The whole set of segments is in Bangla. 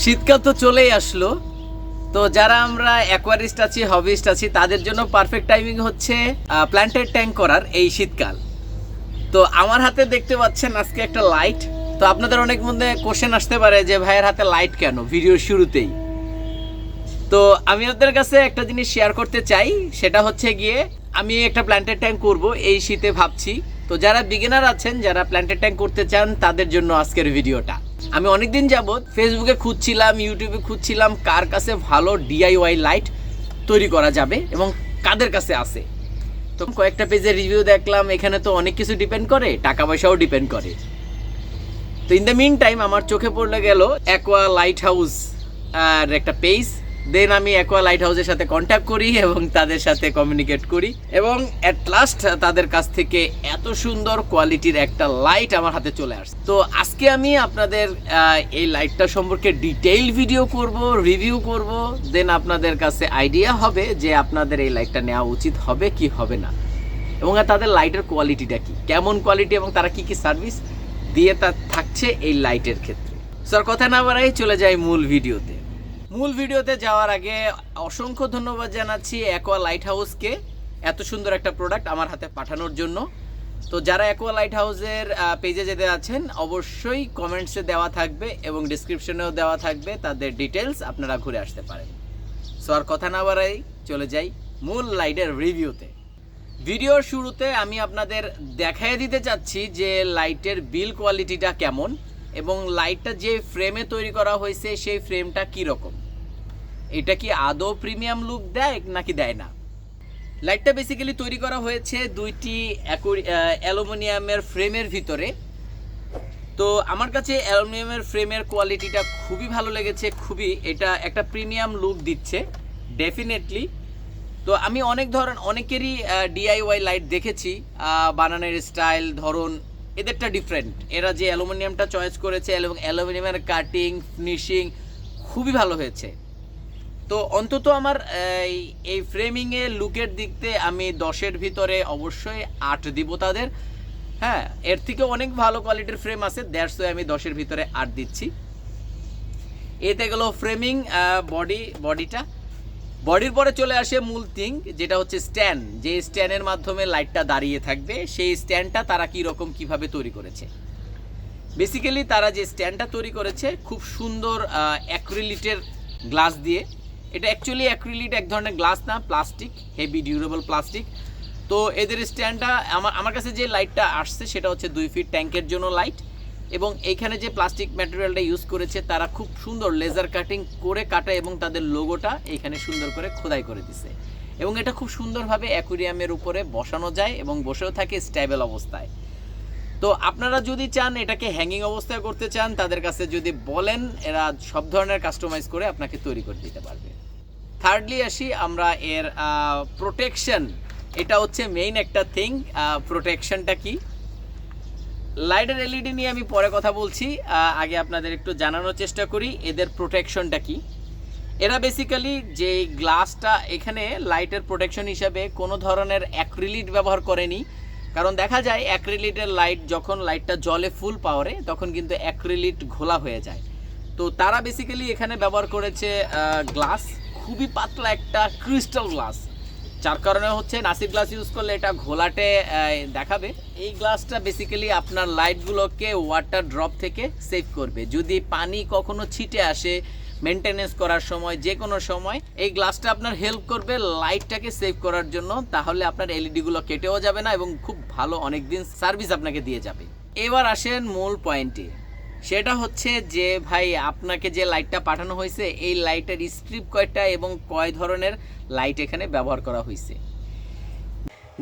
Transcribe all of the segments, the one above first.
শীতকাল তো চলেই আসলো। তো যারা আমরা অ্যাকোয়ারিস্ট আছি হবিস্ট আছি, তাদের জন্য পারফেক্ট টাইমিং হচ্ছে প্ল্যান্টেড ট্যাঙ্ক করার এই শীতকাল। তো আমার হাতে দেখতে পাচ্ছেন আজকে একটা লাইট তো আপনাদের অনেক মধ্যে কোশ্চেন আসতে পারে যে ভাইয়ের হাতে লাইট কেন ভিডিওর শুরুতেই? তো আমি আপনাদের কাছে একটা জিনিস শেয়ার করতে চাই, সেটা হচ্ছে গিয়ে আমি একটা প্ল্যান্টেড ট্যাঙ্ক করব এই শীতে ভাবছি। তো যারা বিগিনার আছেন, যারা প্ল্যান্টেড ট্যাঙ্ক করতে চান, তাদের জন্য আজকের ভিডিওটা আমি অনেকদিন যাবৎ ফেসবুকে খুঁজছিলাম ইউটিউবে খুঁজছিলাম কার কাছে ভালো ডিআইওয়াই লাইট তৈরি করা যাবে এবং কাদের কাছে আছে। তো কয়েকটা পেজে রিভিউ দেখলাম, এখানে তো অনেক কিছু ডিপেন্ড করে টাকা পয়সাও ডিপেন্ড করে। তো ইন দ্য মিন টাইম আমার চোখে পড়লে গেল অ্যাকোয়া লাইট হাউস আর একটা পেজ দেন আমি অ্যাকোয়া লাইট হাউসের সাথে কন্ট্যাক্ট করি এবং তাদের সাথে কমিউনিকেট করি। এবং অ্যাট লাস্ট তাদের কাছ থেকে এত সুন্দর কোয়ালিটির একটা লাইট আমার হাতে চলে আসছে। তো আজকে আমি আপনাদের এই লাইটটা সম্পর্কে ডিটেইল ভিডিও করব রিভিউ করব দেন আপনাদের কাছে আইডিয়া হবে যে আপনাদের এই লাইটটা নেওয়া উচিত হবে কি হবে না। এবং তাদের লাইটের কোয়ালিটিটা কি? কেমন কোয়ালিটি এবং তারা কি কি সার্ভিস দিয়ে তা থাকছে এই লাইটের ক্ষেত্রে। স্যার কথা না বাড়াই চলে যাই মূল ভিডিওতে মূল ভিডিওতে যাওয়ার আগে অসংখ্য ধন্যবাদ জানাচ্ছি অ্যাকোয়া লাইট হাউসকে এত সুন্দর একটা প্রোডাক্ট আমার হাতে পাঠানোর জন্য। তো যারা অ্যাকোয়া লাইট হাউসের পেজে যেতে আছেন, অবশ্যই কমেন্টসে দেওয়া থাকবে এবং ডিসক্রিপশনেও দেওয়া থাকবে, তাদের ডিটেলস আপনারা ঘুরে আসতে পারেন। সো আর কথা না বাড়াই, চলে যাই মূল লাইটের রিভিউতে ভিডিওর শুরুতে আমি আপনাদের দেখাই দিতে চাচ্ছি যে লাইটের বিল কোয়ালিটিটা কেমন এবং লাইটটা যে ফ্রেমে তৈরি করা হয়েছে, সেই ফ্রেমটা কি রকম এটা কি আদৌ প্রিমিয়াম লুক দেয় নাকি দেয় না? লাইটটা বেসিক্যালি তৈরি করা হয়েছে দুইটি অ্যালুমিনিয়ামের ফ্রেমের ভিতরে। তো আমার কাছে অ্যালুমিনিয়ামের ফ্রেমের কোয়ালিটিটা খুবই ভালো লেগেছে, খুবই। এটা একটা প্রিমিয়াম লুক দিচ্ছে ডেফিনেটলি তো আমি অনেক ধরন, অনেকেরই ডিআইওয়াই লাইট দেখেছি বানানোর স্টাইল ধরন, এদেরটা ডিফারেন্ট এরা যে অ্যালুমিনিয়ামটা চয়েস করেছে এবং অ্যালুমিনিয়ামের কাটিং ফিনিশিং খুবই ভালো হয়েছে। তো অন্তত আমার, এই ফ্রেমিংয়ে লুকের দিক দিয়ে আমি দশের ভিতরে অবশ্যই আট দিব তাদের। হ্যাঁ এর থেকে অনেক ভালো কোয়ালিটির ফ্রেম আছে ওয়াই আমি দশের ভিতরে আট দিচ্ছি। এতে গেল ফ্রেমিং বডি বডিটা বডির পরে চলে আসে মূল থিং যেটা হচ্ছে স্ট্যান্ড যে স্ট্যান্ডের মাধ্যমে লাইটটা দাঁড়িয়ে থাকবে, সেই স্ট্যান্ডটা তারা কি রকম, কীভাবে তৈরি করেছে। বেসিক্যালি তারা যে স্ট্যান্ডটা তৈরি করেছে, খুব সুন্দর অ্যাক্রিলিটের গ্লাস দিয়ে এটা অ্যাকচুয়ালি অ্যাক্রিলিট এক ধরনের গ্লাস না প্লাস্টিক হেভি ডিউরেবল প্লাস্টিক তো এদের স্ট্যান্ডটা আমার আমার কাছে যে লাইটটা আসছে সেটা হচ্ছে দুই ফিট ট্যাঙ্কের জন্য লাইট এবং এইখানে যে প্লাস্টিক ম্যাটেরিয়ালটা ইউজ করেছে তারা খুব সুন্দর লেজার কাটিং করে কাটা এবং তাদের লোগোটা এইখানে সুন্দর করে খোদাই করে দিছে। এবং এটা খুব সুন্দরভাবে অ্যাকুরিয়ামের উপরে বসানো যায় এবং বসেও থাকে স্টেবল অবস্থায়। তো আপনারা যদি চান এটাকে হ্যাঙ্গিং অবস্থায় করতে চান, তাদের কাছে যদি বলেন, এরা সব ধরনের কাস্টমাইজ করে আপনাকে তৈরি করে দিতে পারবে। থার্ডলি আসি আমরা এর প্রোটেকশন এটা হচ্ছে মেইন একটা থিং প্রোটেকশনটা কি? লাইটের এলইডি নিয়ে আমি পরে কথা বলছি আগে আপনাদের একটু জানানোর চেষ্টা করি, এদের প্রোটেকশনটা কি? এরা বেসিক্যালি যে গ্লাসটা এখানে লাইটের প্রোটেকশন হিসাবে কোনো ধরনের অ্যাক্রিলিট ব্যবহার করেনি। কারণ দেখা যায় অ্যাক্রিলিটের লাইট যখন লাইটটা জলে ফুল পাওয়ারে তখন কিন্তু অ্যাক্রিলিট ঘোলা হয়ে যায়। তো তারা বেসিক্যালি এখানে ব্যবহার করেছে গ্লাস খুবই পাতলা একটা ক্রিস্টাল গ্লাস যার কারণে হচ্ছে নাসির গ্লাস ইউজ করলে এটা ঘোলাটে দেখাবে। এই গ্লাসটা বেসিক্যালি আপনার লাইটগুলোকে ওয়াটার ড্রপ থেকে সেভ করবে। যদি পানি কখনো ছিটে আসে মেনটেনেন্স করার সময়, যে কোনো সময়, এই গ্লাসটা আপনার হেল্প করবে লাইটটাকে সেভ করার জন্য। তাহলে আপনার এলইডিগুলো কেটেও যাবে না এবং খুব ভালো অনেক দিন সার্ভিস আপনাকে দিয়ে যাবে। এবার আসেন মূল পয়েন্টে সেটা হচ্ছে যে, ভাই, আপনাকে যে লাইটটা পাঠানো হয়েছে, এই লাইটের স্ট্রিপ কয়টা এবং কয় ধরনের লাইট এখানে ব্যবহার করা হয়েছে?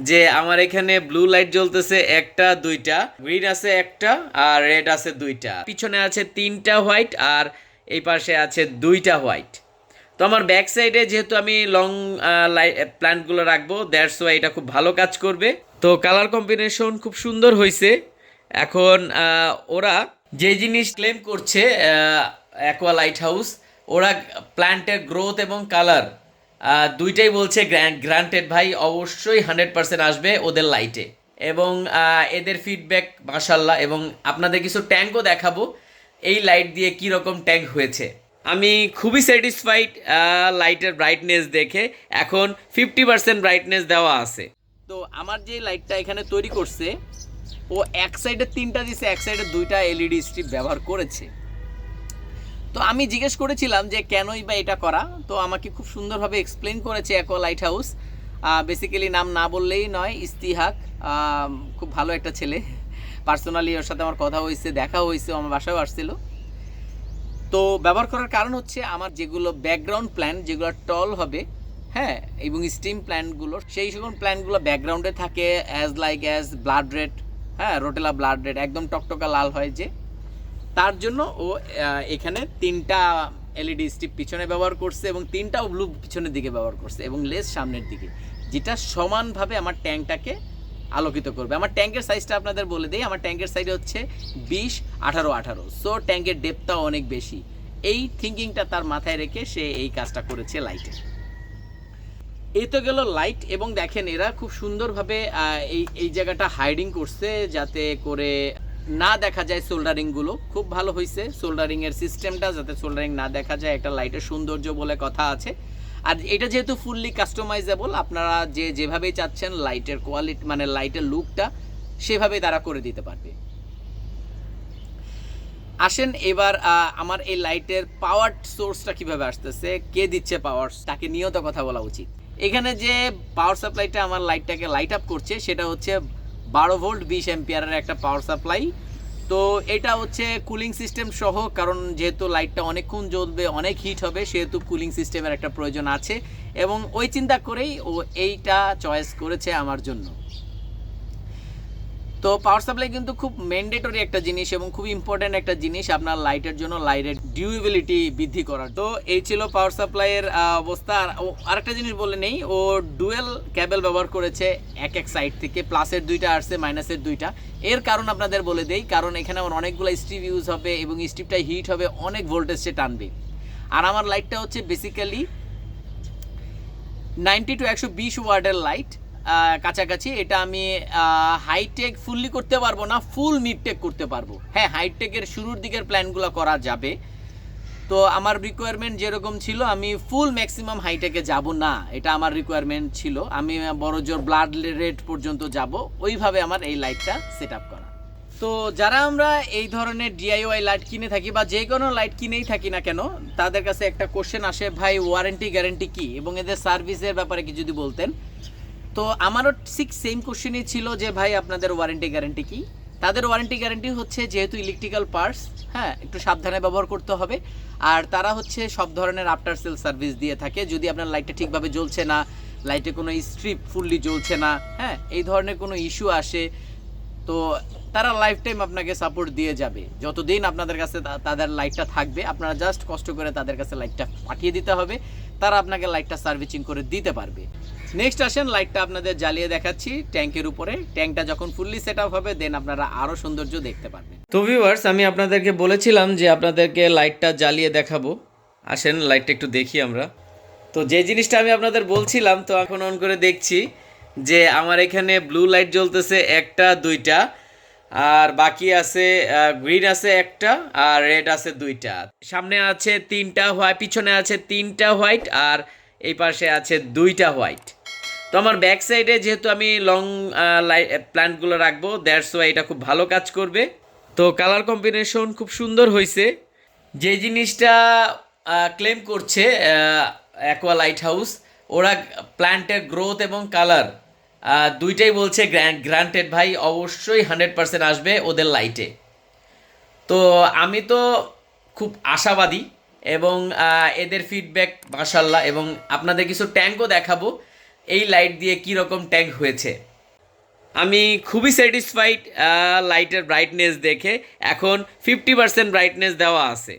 যে, আমার এখানে ব্লু লাইট জ্বলতেছে একটা, দুইটা গ্রিন আছে একটা, আর রেড আছে দুইটা। পিছনে আছে তিনটা হোয়াইট আর এই পাশে আছে দুইটা হোয়াইট তো আমার ব্যাক সাইডে যেহেতু আমি লং লাইট প্ল্যান্টগুলো রাখব দ্যাটস ওয়াই এটা খুব ভালো কাজ করবে। তো কালার কম্বিনেশন খুব সুন্দর হয়েছে। এখন ওরা যে জিনিস ক্লেম করছে অ্যাকোয়া লাইট হাউস ওরা প্ল্যান্টের গ্রোথ এবং কালার দুইটাই বলছে গ্রান্টেড ভাই, অবশ্যই হান্ড্রেড পার্সেন্ট আসবে ওদের লাইটে এবং এদের ফিডব্যাক মাসাল্লাহ এবং আপনাদের কিছু ট্যাঙ্কও দেখাবো, এই লাইট দিয়ে কি রকম ট্যাঙ্ক হয়েছে। আমি খুবই স্যাটিসফাইড লাইটের ব্রাইটনেস দেখে, এখন ফিফটি পার্সেন্ট ব্রাইটনেস দেওয়া আছে। তো আমার যে লাইটটা এখানে তৈরি করছে ও এক সাইডে তিনটা দিছে, এক সাইডে দুইটা এলইডি স্ট্রিপ ব্যবহার করেছে। তো আমি জিজ্ঞেস করেছিলাম যে, কেনই বা এটা করা? তো আমাকে খুব সুন্দরভাবে এক্সপ্লেন করেছে অ্যাকোয়া লাইট হাউস বেসিক্যালি নাম না বললেই নয়, ইস্তিহাক। খুব ভালো একটা ছেলে। পার্সোনালি ওর সাথে আমার কথা হয়েছে, দেখা হয়েছে আমার বাসায় আসছিল। তো ব্যবহার করার কারণ হচ্ছে আমার যেগুলো ব্যাকগ্রাউন্ড প্ল্যান যেগুলো টল হবে হ্যাঁ এবং স্টিম প্ল্যানগুলো সেই সকল প্ল্যানগুলো ব্যাকগ্রাউন্ডে থাকে as like as blood red হ্যাঁ রোটেলা ব্লাড রেড একদম টকটকা লাল হয় যে। তার জন্য ও এখানে তিনটা এলইডি স্টিপ পিছনে ব্যবহার করছে এবং তিনটাও ব্লু পিছনের দিকে ব্যবহার করছে এবং লেস সামনের দিকে, যেটা সমানভাবে আমার ট্যাঙ্কটাকে আলোকিত করবে। আমার ট্যাঙ্কের সাইজটা আপনাদের বলে দিই, আমার ট্যাঙ্কের সাইজ হচ্ছে বিশ, আঠারো আঠারো। সো ট্যাঙ্কের ডেপটাও অনেক বেশি। এই থিঙ্কিংটা তার মাথায় রেখে সে এই কাজটা করেছে লাইটে এই তো গেল লাইট এবং দেখেন এরা খুব সুন্দরভাবে এই এই জায়গাটা হাইডিং করছে যাতে করে না দেখা যায় সোল্ডারিংগুলো খুব ভালো হয়েছে সোল্ডারিংয়ের সিস্টেমটা যাতে সোল্ডারিং না দেখা যায়। একটা লাইটের সৌন্দর্য বলে কথা আছে। আর এটা যেহেতু ফুললি কাস্টমাইজেবল আপনারা যে যেভাবেই চাচ্ছেন লাইটের কোয়ালিটি মানে লাইটের লুকটা সেভাবেই তারা করে দিতে পারবে। আসেন এবার আমার এই লাইটের পাওয়ার সোর্সটা কীভাবে আসতেছে, কে দিচ্ছে পাওয়ার তাকে নিয়েও তো কথা বলা উচিত। এখানে যে পাওয়ার সাপ্লাইটা আমার লাইটটাকে লাইট আপ করছে, সেটা হচ্ছে বারো ভোল্ট বিশ এম্পিয়ারের একটা পাওয়ার সাপ্লাই তো এটা হচ্ছে কুলিং সিস্টেম সহ, কারণ যেহেতু লাইটটা অনেকক্ষণ জ্বলবে, অনেক হিট হবে, সেহেতু কুলিং সিস্টেমের একটা প্রয়োজন আছে। এবং ওই চিন্তা করেই ও এইটা চয়েস করেছে আমার জন্য। তো পাওয়ার সাপ্লাই কিন্তু খুব ম্যান্ডেটরি একটা জিনিস এবং খুব ইম্পর্ট্যান্ট একটা জিনিস আপনার লাইটের জন্য লাইটের ডিউরেবিলিটি বৃদ্ধি করার। তো এই ছিল পাওয়ার সাপ্লাইয়ের অবস্থা। আর আরেকটা জিনিস বলে নেই, ও ডুয়েল ক্যাবেল ব্যবহার করেছে এক এক সাইড থেকে প্লাসের দুইটা আসছে মাইনাসের দুইটা। এর কারণ আপনাদের বলে দেই, কারণ এখানে আমার অনেকগুলো স্ট্রিপ ইউজ হবে এবং স্ট্রিপটা হিট হবে, অনেক ভোল্টেজে টানবে। আর আমার লাইটটা হচ্ছে বেসিক্যালি নাইনটি টু একশো বিশ ওয়ার্ডের লাইট কাছাকাছি, এটা আমি হাইটেক ফুললি করতে পারব না ফুল মিডটেক করতে পারব। হ্যাঁ হাইটেকের শুরুর দিকের প্ল্যানগুলো করা যাবে। তো আমার রিকোয়ারমেন্ট যেরকম ছিল, আমি ফুল ম্যাক্সিমাম হাইটেকে যাব না, এটা আমার রিকোয়ারমেন্ট ছিল। আমি বড় জোর ব্লাড রেট পর্যন্ত যাব, ওইভাবে আমার এই লাইটটা সেট আপ করা। তো যারা আমরা এই ধরনের ডিআইওয়াই লাইট কিনে থাকি, বা যে কোনো লাইট কিনেই থাকি না কেন, তাদের কাছে একটা কোশ্চেন আসে, ভাই ওয়ারেন্টি গ্যারেন্টি কি? এবং এদের সার্ভিসের ব্যাপারে কি যদি বলতেন তো আমারও ঠিক সেম কোশ্চেনই ছিল যে, ভাই, আপনাদের ওয়ারেন্টি গ্যারেন্টি কি? তাদের ওয়ারেন্টি গ্যারেন্টি হচ্ছে যেহেতু ইলেকট্রিক্যাল পার্টস হ্যাঁ একটু সাবধানে ব্যবহার করতে হবে। আর তারা হচ্ছে সব ধরনের আফটার সেল সার্ভিস দিয়ে থাকে। যদি আপনার লাইটটা ঠিকভাবে জ্বলছে না লাইটে কোনো স্ট্রিপ ফুললি জ্বলছে না হ্যাঁ এই ধরনের কোনো ইস্যু আসে তো তারা লাইফ টাইম আপনাকে সাপোর্ট দিয়ে যাবে। যতদিন আপনাদের কাছে তাদের লাইটটা থাকবে, আপনারা জাস্ট কষ্ট করে তাদের কাছে লাইটটা পাঠিয়ে দিতে হবে। তারা আপনাকে লাইটটা সার্ভিসিং করে দিতে পারবে। নেক্সট আসেন লাইটটা আপনাদের জ্বালিয়ে দেখাচ্ছি ট্যাঙ্কের উপরে। ট্যাঙ্কটা যখন ফুললি সেট হবে দেন আপনারা আরও সৌন্দর্য দেখতে পারবেন। তো ভিউয়ার্স আমি আপনাদেরকে বলেছিলাম যে আপনাদেরকে লাইটটা জ্বালিয়ে দেখাবো। আসেন লাইটটা একটু দেখি আমরা। তো যে জিনিসটা আমি আপনাদের বলছিলাম, তো এখন অন করে দেখছি। যে আমার এখানে ব্লু লাইট জ্বলতেছে একটা, দুইটা। আর বাকি আছে গ্রিন আছে একটা আর রেড আছে দুইটা। সামনে আছে তিনটা হোয়াইট পিছনে আছে তিনটা হোয়াইট আর এই পাশে আছে দুইটা হোয়াইট তো আমার ব্যাক সাইডে যেহেতু আমি লং প্ল্যান্টগুলো রাখব দ্যাটস ওয়াই এটা খুব ভালো কাজ করবে। তো কালার কম্বিনেশন খুব সুন্দর হয়েছে যে জিনিসটা ক্লেম করছে অ্যাকোয়া লাইট হাউস ওরা প্ল্যান্টের গ্রোথ এবং কালার দুইটাই বলছে গ্রান্টেড ভাই, অবশ্যই হান্ড্রেড পার্সেন্ট আসবে ওদের লাইটে তো আমি তো খুব আশাবাদী এবং এদের ফিডব্যাক মাসাল্লাহ এবং আপনাদের কিছু ট্যাঙ্কও দেখাবো, এই লাইট দিয়ে কী রকম ট্যাঙ্ক হয়েছে। আমি খুবই স্যাটিসফাইড লাইটের ব্রাইটনেস দেখে। এখন ফিফটি পার্সেন্ট ব্রাইটনেস দেওয়া আছে।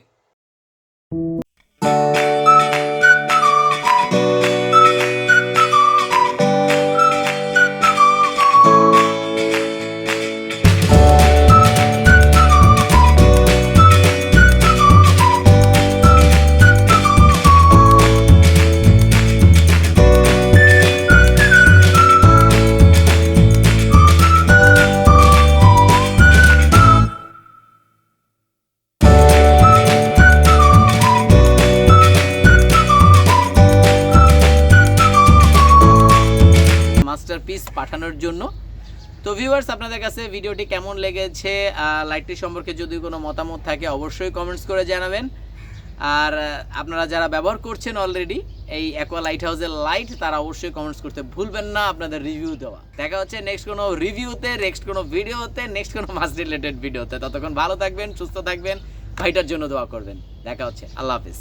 ভিউয়ার্স আপনাদের কাছে ভিডিওটি কেমন লেগেছে লাইটটি সম্পর্কে যদি কোনো মতামত থাকে, অবশ্যই কমেন্টস করে জানাবেন। আর আপনারা যারা ব্যবহার করছেন অলরেডি এই অ্যাকোয়া লাইট হাউসের লাইট তারা অবশ্যই কমেন্টস করতে ভুলবেন না, আপনাদের রিভিউ দেওয়া। দেখা হচ্ছে নেক্সট কোনো রিভিউতে নেক্সট কোনো ভিডিওতে নেক্সট কোনো মাস রিলেটেড ভিডিওতে ততক্ষণ ভালো থাকবেন, সুস্থ থাকবেন, ভাইটার জন্য দোয়া করবেন। দেখা হচ্ছে, আল্লাহ হাফিজ।